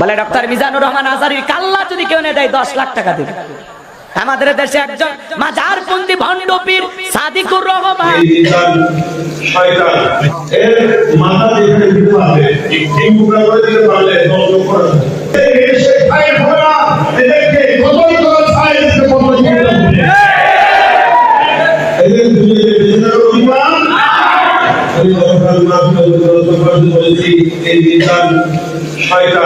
বলে ডক্টর মিজানুর রহমান আজারি কাল্লা যদি কেউ না দেয়, দশ লাখ টাকা দেবে। আমাদের দেশে একজন মাজার পন্থী ভণ্ডপীর সাদিকুর রহমান। শয়তান।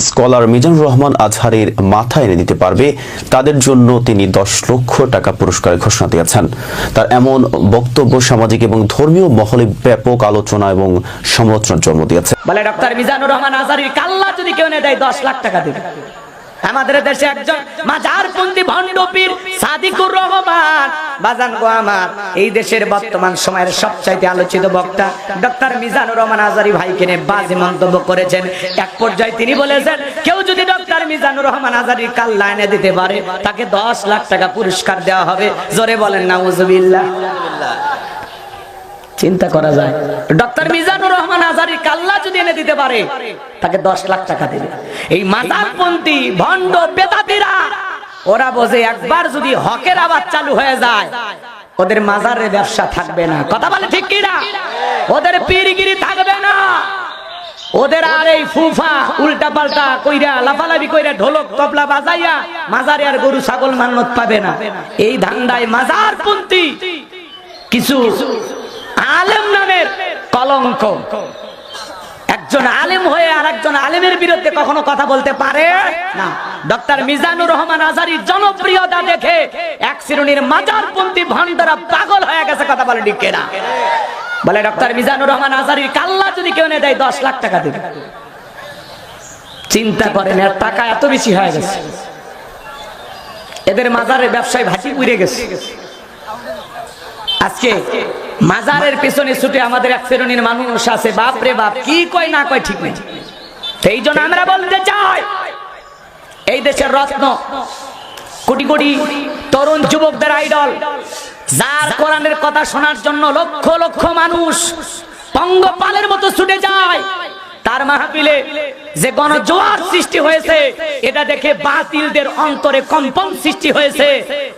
স্কলার মিজানুর রহমান আজহারের মাথা এনে দিতে পারবে। তাদের জন্য তিনি দশ লক্ষ টাকা পুরস্কার ঘোষণা দিয়েছেন। তার এমন বক্তব্য সামাজিক এবং ধর্মীয় মহলে ব্যাপক আলোচনা এবং সমালোচনার জন্ম দিয়েছে। বলে ডক্টর মিজানুর রহমান আজারি কাল্লা যদি কেউ দেয়, দশ লাখ টাকা দেবে। আমাদের দেশে একজন মাজার পন্থী ভণ্ডপীর সাদিকুর রহমান। বাজান গো আমার, এই দেশের বর্তমান সময়ের সবচাইতে আলোচিত বক্তা ডক্টর মিজানুর রহমান আজারি ভাইকে নিয়ে বাজে মন্তব্য করেছেন। এক পর্যায়ে তিনি বলেছেন, কেউ যদি ডক্টর মিজানুর রহমান আজারি কাল লাইনে দিতে পারে, তাকে দশ লাখ টাকা পুরস্কার দেওয়া হবে। জোরে বলেন না চিন্তা করা যায়। ডক্টর মিজানুর একবার যদি হকের আবার চালু হয়ে যায়, ওদের ব্যবসা থাকবে না। কথা বলে ঠিক কিনা? ওদের পীরগিরি থাকবে না। ওদের আর এই ফুফা উল্টা পাল্টা কইরা, লাফালাফি কইরা ঢোলক তবলা বাজাইয়া মাজারে আর গরু, ছাগল, মান্নত পাবে না। এই ধান্দায় মাজার পন্থী কিছু আলেম নামের কলঙ্ক। একজন আলেম হয়ে আর একজন আলেমের বিরুদ্ধে কখনো কথা বলতে পারে না। ডক্টর মিজানুর রহমান আজারি জনপ্রিয়তা দেখে এক শ্রেণির মাজারপন্থী ভণ্ডরা পাগল হয়ে গেছে কথা বলে ডিকে না বলে, ডক্টর মিজানুর রহমান আজারি কাল্লা যদি কেউ না দেয়, দশ লাখ টাকা দেবে। চিন্তা করেন, এর টাকা এত বেশি হয়ে গেছে। এদের মাজারের ব্যবসায় ভাসি উড়ে গেছে। আজকে মাজারের পেছনে ছুটে আমাদের এক শ্রেণির মানুষ আছে। বাপ রে বাপ, কি কয় না কয় ঠিক নেই। সেই জন্য আমরা বলতে চাই, এই দেশের রত্ন, কোটি কোটি তরুণ যুবকদের আইডল, যার কোরআনের কথা শোনার জন্য লক্ষ লক্ষ মানুষ পঙ্গপালের মতো ছুটে যায়। তার মাহফিলে যে গণজোয়ার সৃষ্টি হয়েছে, এটা দেখে বাতিলদের অন্তরে কম্পন সৃষ্টি হয়েছে।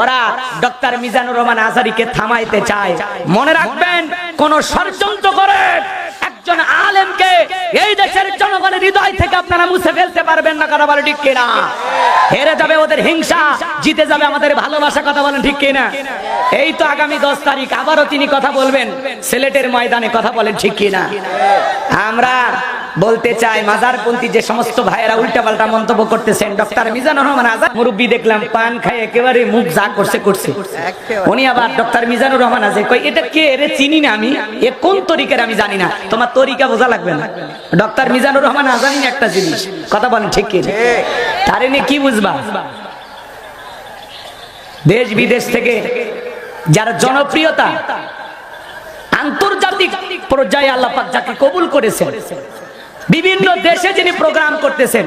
ওরা ডক্টর মিজানুর রহমান আজারিকে থামাইতে চায়। মনে রাখবেন, কোন ষড়যন্ত্র করে একজন আলেমকে এই হৃদয় থেকে আপনারা মুছে ফেলতে পারবেন না, কথা ঠিক হেরে যাবে ওদের হিংসা, জিতে যাবে আমাদের ভালোবাসা, কথা বলেন ঠিক এই তো আগামী দশ তারিখ, আবারও তিনি কথা বলবেন, সিলেটের ময়দানে কথা বলেন ঠিক আমরা বলতে চাই মাজারপন্থী যে সমস্ত ভাইয়েরা উল্টাপাল্টা মন্তব্য করতেছেন। ডক্টর মিজানুর রহমান আজাদ, মুরব্বী দেখলাম, পান খাই একেবারে মুখ যা করছে করছে। উনি আবার ডক্টর মিজানুর রহমান আজাদ কই এটা কে? এরে চিনি না আমি। এ কোন তরিকার আমি জানি না। তোমার তরিকা বোঝা লাগবে না। ডক্টর মিজানুর রহমান আজানি একটা জিনিস। কথা বলেন, ঠিক কি? তারে নিয়ে কি বুঝবা? দেশ বিদেশ থেকে যার জনপ্রিয়তা আন্তর্জাতিক পর্যায়ে আল্লাহ পাক যাকে কবুল করেছেন বিভিন্ন দেশে যিনি প্রোগ্রাম করতেছেন,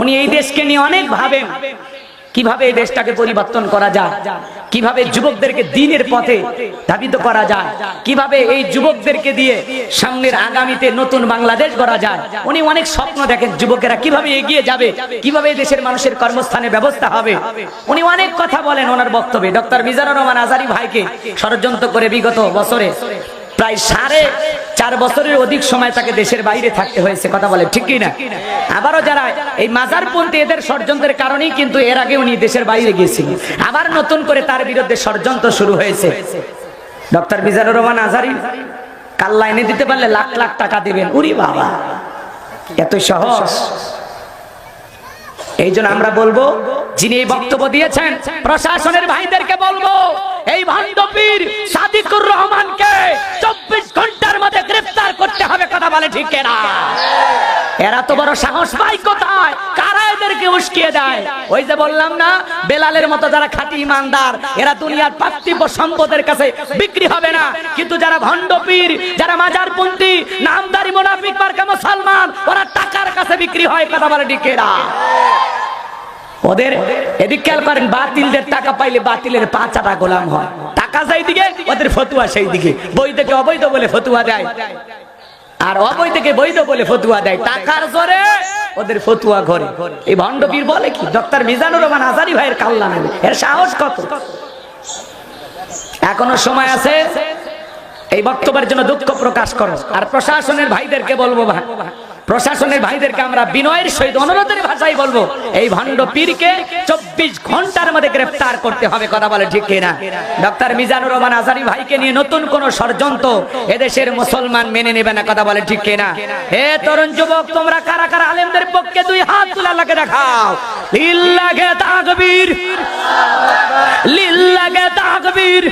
উনি এই দেশকে নিয়ে অনেক ভাবেন। কীভাবে এই দেশটাকে পরিবর্তন করা যায়, কীভাবে যুবকদেরকে দিনের পথে ধাবিত করা যায়, কীভাবে এই যুবকদেরকে দিয়ে সামনের আগামীতে নতুন বাংলাদেশ গড়া যায়। উনি অনেক স্বপ্ন দেখেন যুবকেরা কীভাবে এগিয়ে যাবে, কীভাবে দেশের মানুষের কর্মস্থানে ব্যবস্থা হবে। উনি অনেক কথা বলেন ওনার বক্তব্যে। ডক্টর মিজানুর রহমান আজারি ভাইকে ষড়যন্ত্র করে বিগত বছরে প্রায় সাড়ে চার বছরের অধিক সময় তাকে দেশের বাইরে থাকতে হয়েছে, কথা বলে, ঠিক না আবারও যারা এই মাজারপন্থী এদের ষড়যন্ত্রের কারণেই কিন্তু এর আগে উনি দেশের বাইরে গিয়েছিলেন। আবার নতুন করে তার বিরুদ্ধে ষড়যন্ত্র শুরু হয়েছে। ডক্টর মিজানুর রহমান আজারি, কাল লাইনে দিতে পারলে লাখ লাখ টাকা দিবেন। উরি বাবা, এত সহজ। এই জন্য আমরা বলব, যিনি এই বক্তব্য দিয়েছেন, প্রশাসনের ভাইদেরকে বলব, এই ভান্ডপীর সাদিকুর রহমানকে চব্বিশ ঘণ্টার মধ্যে গ্রেফতার করতে হবে কথা বলে, ঠিক না এরা তো বড় সাহস পাই কোথায়? কারা এদেরকে উস্কিয়ে দেয়? ওই যে বললাম না, বেলালের মতো যারা খাঁটি ইমানদার, এরা দুনিয়ার পার্থিব সম্পদের কাছে বিক্রি হবে না। কিন্তু যারা ভণ্ডপীর যারা মাজারপন্থী, নামদারি মোনাফিক মার্কা মুসলমান, ওরা টাকার কাছে বিক্রি হয়, কথা বলে ডিকেরা ওদের, এদিক খেয়াল করেন, বাতিলদের টাকা পাইলে বাতিলের পাঁচাটা গোলাম হয়। টাকা সেই দিকে, ওদের ফতুয়া সেই দিকে। বই থেকে অবৈধ বলে ফতুয়া দেয়। আর অবৈধ থেকে বৈধ বলে ফতুয়া দেয় টাকার জোরে? ওদের ফতুয়া ঘরে। এই ভণ্ডবীর বলে কি? ডক্টর মিজানুর রহমান আজারি ভাইয়ের কাল্লা নেবে। এর সাহস কত? এখনও সময় আছে? এই বক্তব্যের জন্য দুঃখ প্রকাশ করো। আর প্রশাসনের ভাইদেরকে বলব ভাই। প্রশাসনের ভাইদেরকে আমরা বিনয়ের সহিত অনুরোধের ভাষায় বলব, এই ভণ্ড পীরকে চব্বিশ ঘণ্টার মধ্যে গ্রেফতার করতে হবে, কথা বলে ঠিক কিনা? ডক্টর মিজানুর রহমান আজারি ভাইকে নিয়ে নতুন কোন ষড়যন্ত্র এদেশের মুসলমান মেনে নেবে না, কথা বলে ঠিক কিনা? হে তরুণ যুবক, তোমরা কারা কারা আলেমদের পক্ষে দুই হাত তুলে আল্লাহকে দেখাও? লিল্লাহে তাকবীর। লিল্লাহে তাকবীর।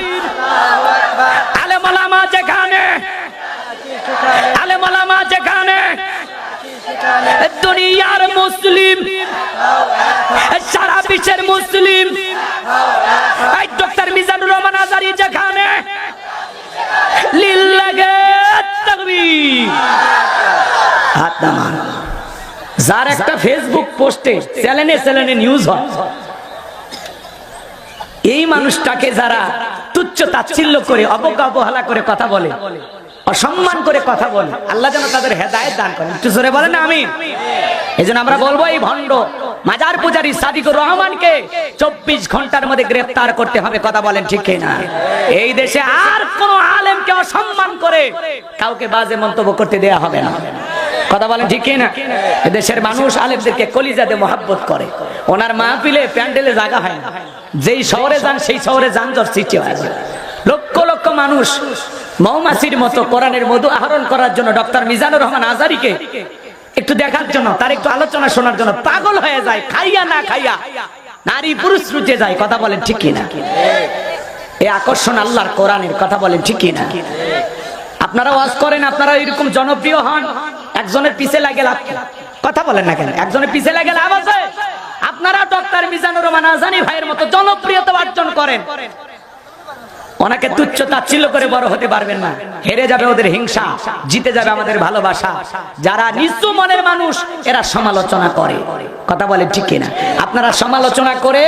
আলেমালামা যেখানে আলেমালামা যেখানে দুনিয়ার মুসলিম সারা বিশ্বের মুসলিম। ডক্টর মিজানুর রহমান আজারি যেখানে হাত নামান। যার একটা ফেসবুক পোস্টে চ্যানেলে চ্যানেলে নিউজ হয়। এই মানুষটাকে যারা তুচ্ছ তাচ্ছিল্য করে অবজ্ঞা অবহেলা করে কথা বলে অসম্মান করে কথা বলে। আল্লাহ যেন তাদের হেদায়ত দান করেন। একটু জোরে বলেন আমি এই আমরা বলব, এই ভণ্ড মাজার পূজারী সাদিকুর রহমানকে চব্বিশ ঘণ্টার মধ্যে গ্রেফতার করতে হবে, কথা বলেন ঠিক না এই দেশে আর কোন আলেমকে অসম্মান করে কাউকে বাজে মন্তব্য করতে দেয়া হবে না। কথা বলেন ঠিক না দেশের মানুষ আলেমদেরকে কলিজাতে মহাব্বত করে। ওনার মাহফিলে প্যান্ডেলে জায়গা হয় না। যেই শহরে যান, সেই শহরে যানজট সৃষ্টি হয়। লক্ষ মানুষ মৌমাছির মতো কোরআনের মধু আহরণ করার জন্য ডক্টর মিজানুর রহমান আজারিকে একটু দেখার জন্য, তার একটু আলোচনা শোনার জন্য পাগল হয়ে যায়, খাইয়া না খাইয়া নারী পুরুষ রুচে যায়, কথা বলেন ঠিক কিনা? এই আকর্ষণ আল্লাহর কোরআনের, কথা বলেন ঠিক কিনা? আপনারা ওয়াজ করেন, আপনারা এরকম জনপ্রিয় হন, একজনের পিছে লাগে লাভ কথা বলেন না কেন, একজনের পিছে লাগে লাভ আছে? আপনারা ডক্টর মিজানুর রহমান আজানি ভাইয়ের মতো জনপ্রিয়তা অর্জন করেন। ওনাকে তুচ্ছ তাচ্ছিল্য করে বড় হতে পারবেন না। হেরে যাবে ওদের হিংসা, জিতে যাবে আমাদের ভালোবাসা। যারা নিচু মনের মানুষ, এরা সমালোচনা করে। কথা বলে ঠিক কিনা? আপনারা সমালোচনা করে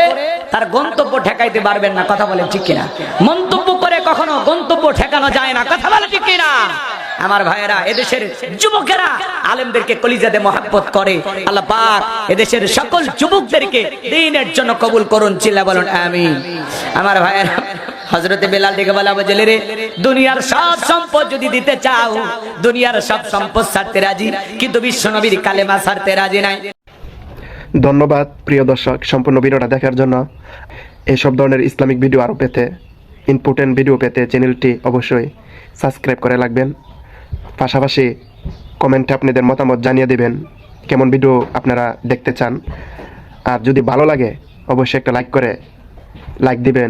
তার গন্তব্য ঠেকাইতে পারবেন না, কথা বলে ঠিক কিনা? মন্তব্য করে কখনো গন্তব্য ঠেকানো যায় না, কথা বলে ঠিক কিনা? আমার ভাইয়েরা, এদেশের যুবকেরা আলেমদেরকে কলিজাতে মহাব্বত করে। আল্লাহ পাক এদেশের সকল যুবকদেরকে দিনের জন্য কবুল করুন, চিল্লা বলুন আমি আমার ভাইয়েরা হজরতে বেলাল ডেকে বলা বজলে রে দুনিয়ার সব সম্পদ যদি দিতে চাও, দুনিয়ার সব সম্পদ ছাড়তে রাজি, কিন্তু বিশ্ব নবীর কালেমা ছাড়তে রাজি নাই। ধন্যবাদ, প্রিয় দর্শক, সম্পূর্ণ ভিডিওটা দেখার জন্য। এইসব ধরনের ইসলামিক ভিডিও আরও পেতে, ইম্পর্টেন্ট ভিডিও পেতে চ্যানেলটি অবশ্যই সাবস্ক্রাইব করে রাখবেন। পাশাপাশি কমেন্টে আপনাদের মতামত জানিয়ে দেবেন, কেমন ভিডিও আপনারা দেখতে চান। আর যদি ভালো লাগে, অবশ্যই একটা লাইক করে, লাইক দিবেন।